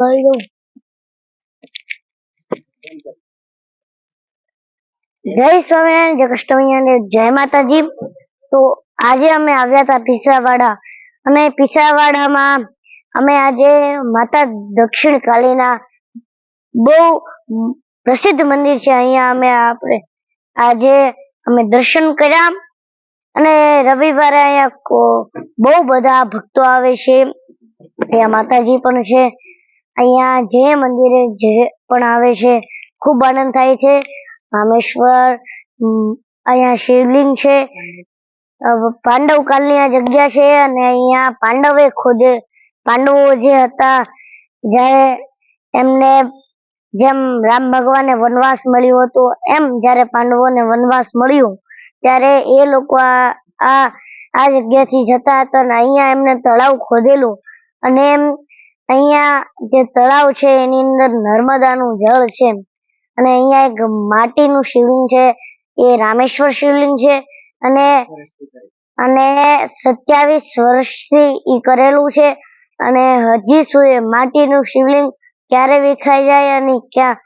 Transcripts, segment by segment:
દઉં જય સ્વામિનારાયણ, જય કૃષ્ણ જય માતાજી. તો આજે અમે આવ્યા હતા પીસાવાડા. અને પીસાવાડામાં અમે આજે માતા દક્ષિણ કાલીના બહુ પ્રસિદ્ધ મંદિર છે. અહીંયા અમે આપણે આજે અમે દર્શન કર્યા. અને રવિવારે અહીંયા બહુ બધા ભક્તો આવે છે. અહીંયા માતાજી પણ છે. અહીંયા જે મંદિરે જે પણ આવે છે, ખૂબ આનંદ થાય છે. રામેશ્વર અહીંયા શિવલિંગ છે. પાંડવ કાળની આ જગ્યા છે અને અહીંયા પાંડવે ખુદે, પાંડવો જે હતા, જ્યારે એમને જેમ રામ ભગવાનને વનવાસ મળ્યો હતો, એમ જ્યારે પાંડવોને વનવાસ મળ્યું, ત્યારે એ લોકો આ આ જગ્યાથી જતા હતા અને અહીંયા એમને તળાવ ખોદેલું. અને એમ અહીંયા જે તળાવ છે, એની અંદર નર્મદાનું જળ છે. અને અહીંયા એક માટીનું શિવલિંગ છે, એ રામેશ્વર શિવલિંગ છે. અને અને સત્યાવીસ વર્ષથી ઈ કરેલું છે. અને હજી સુધી માટીનું શિવલિંગ ક્યારે વિખાઈ જાય અને ક્યાં,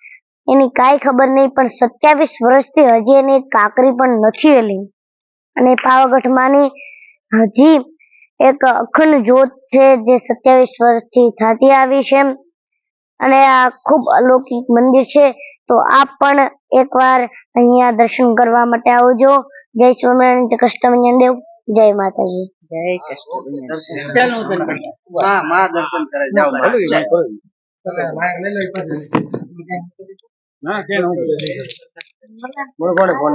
એની કાંઈ ખબર નહીં, પણ સત્યાવીસ વર્ષથી હજી એની કાંકરી પણ નથી એલી અને પાવાગઢમાંની હજી એક અખંડ જ્યોત છે જે સત્યાવીસ વર્ષથી થતી આવી છે. અને આ ખૂબ અલૌકિક મંદિર છે. તો આપ પણ એકવાર અહીંયા દર્શન કરવા માટે આવજો. જય સ્વામિનારાયણ જય કૃષ્ણ દેવ જય માતાજી. જય કૃષ્ણ ચાલ હું માં દર્શન કરે. જાઓ ના કે હું બોલ કોને ફોન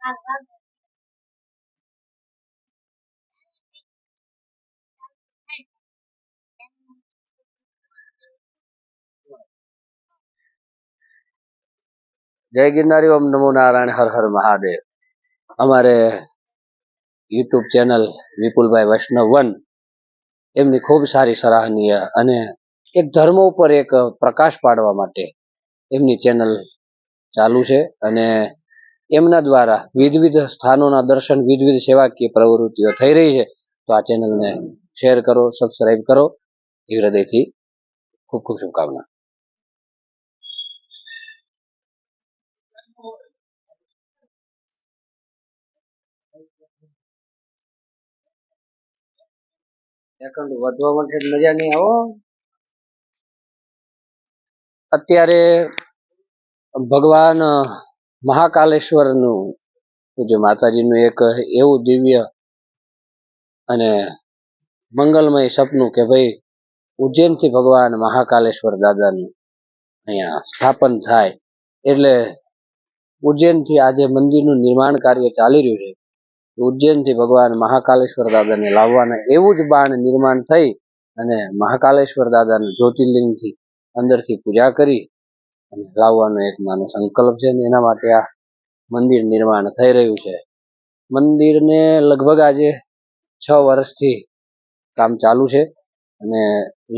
જય ગિરનારી, ઓમ નમો નારાયણ, હર હર મહાદેવ. અમારે યુટ્યુબ ચેનલ વિપુલભાઈ વૈષ્ણવ વન એમની ખૂબ સારી સરાહનીય અને એક ધર્મ ઉપર એક પ્રકાશ પાડવા માટે એમની ચેનલ ચાલુ છે અને એમના દ્વારા વિવિધ સ્થાનોના દર્શન વિવિધ સેવાકીય પ્રવૃત્તિઓ થઈ રહી છે. તો આ ચેનલને શેર કરો સબસ્ક્રાઈબ કરો. એ હૃદયથી ખૂબ ખૂબ શુભકામના. એકાઉન્ટ વધવા માટે મજા નહીં આવો અત્યારે ભગવાન મહાકાલેશ્વરનું જે માતાજીનું એક એવું દિવ્ય અને મંગલમય સપનું કે ભાઈ, ઉજ્જૈનથી ભગવાન મહાકાલેશ્વર દાદાનું અહીંયા સ્થાપન થાય. એટલે ઉજ્જૈનથી આજે મંદિરનું નિર્માણ કાર્ય ચાલી રહ્યું છે. ઉજ્જૈનથી ભગવાન મહાકાલેશ્વર દાદાને લાવવાના એવું જ બાણ નિર્માણ થઈ અને મહાકાલેશ્વર દાદાનું જ્યોતિર્લિંગથી અંદરથી પૂજા કરી અને લાવવાનો એક નાનો સંકલ્પ છે ને એના માટે આ મંદિર નિર્માણ થઈ રહ્યું છે. મંદિરને લગભગ આજે છ વર્ષથી કામ ચાલુ છે અને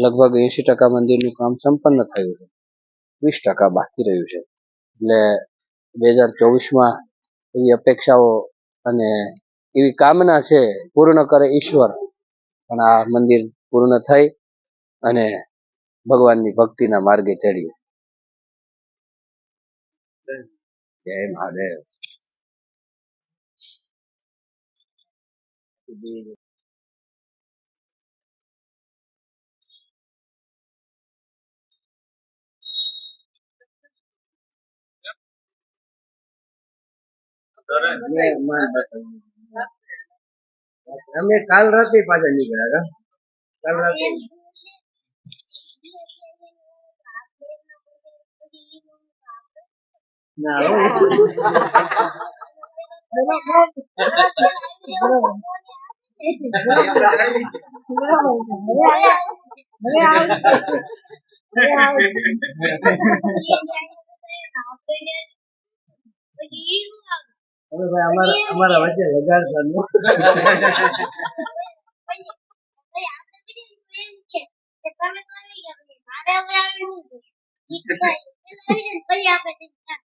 લગભગ એંશી ટકા મંદિરનું કામ સંપન્ન થયું છે. વીસ ટકા બાકી રહ્યું છે. એટલે બે હજાર ચોવીસમાં એવી અપેક્ષાઓ અને એવી કામના છે પૂર્ણ કરે ઈશ્વર, પણ આ મંદિર પૂર્ણ થઈ અને ભગવાનની ભક્તિના માર્ગે ચડીએ જય મહાદેવ. અમે કાલ રાતે પાછા નીકળ્યા હતા. કાલ રાતે. હવે ભાઈ અમારા અમારા વચ્ચે વગાડ ચાલુ એટલે આપણે પેલું થઈ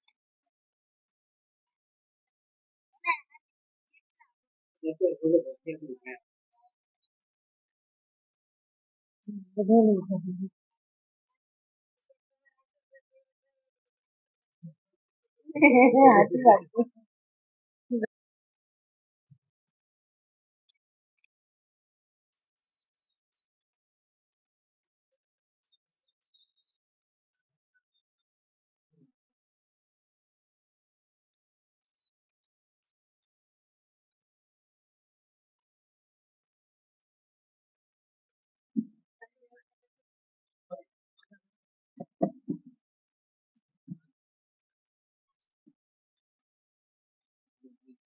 Perfect time એ perfect logic છે. અત્યારે થોડું perfect નું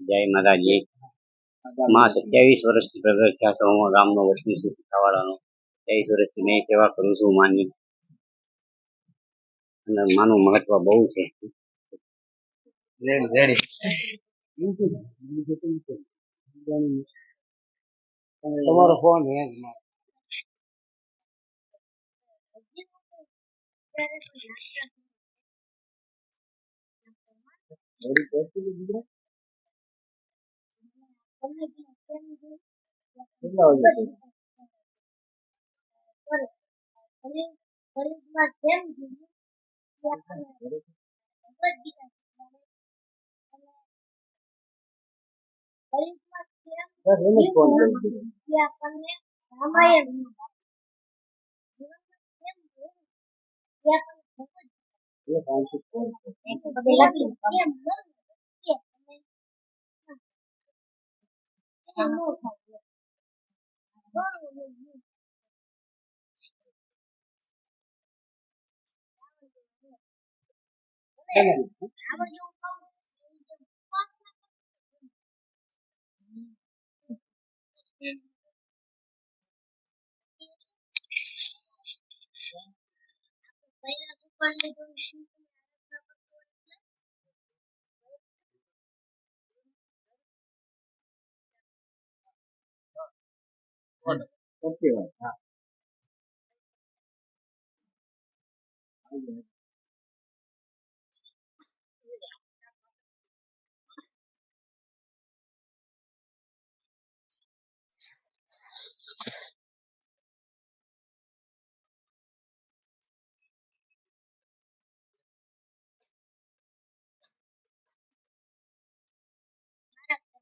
જય માતાજી. માં સત્યાવીસ વર્ષથી પ્રગટ થયા તો હું ગામનો વતની છું, પીઠાવાળાનો. સત્યાવીસ વર્ષથી મેં સેવા કરું છું, માની. અને માનું મહત્વ બહુ છે. રેડી રેડી તમારો ફોન હેંગ માં કેટલા વાગે બસ એને જ ફોન કરી દીધો. એ પાંચસો ફોન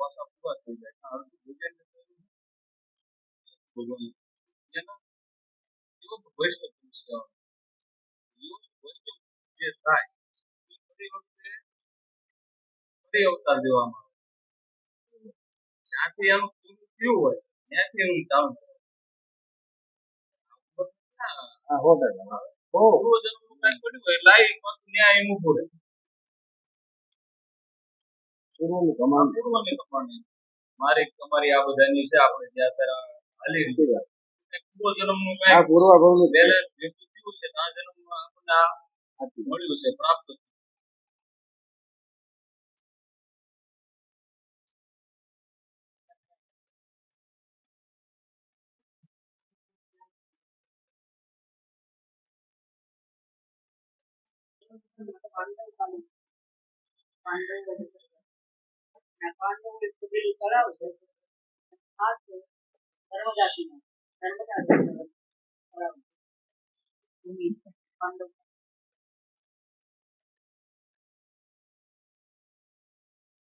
શ્વાસા પૂરા થઈ જાય એના અડધું ભોજન ભોગવવું. એના યોગ વૈષ્ણવ પુરુષ. યોગ વૈષ્ણવ જે થાય એ ફરી વખતે ફરી અવતાર દેવામાં આવે જ્યાંથી એનું પૂરું થયું હોય ત્યાંથી એનું ચાલુ થાય. હા, પૂર્વ જન્મનું કાંઈ પડ્યું હોય આ પાછું ન્યાય એનું ઊભું રહે. પૂર્વની કમાણી. મારી તમારી આ બધાની છે આપણે જ્યાં અત્યારે હાલી રહી છે. એ પૂર્વ જન્મનું કાંઈ જેટલું થયું છે આ જન્મમાં આપણને આ મળ્યું છે પ્રાપ્ત થયું. નર્મદા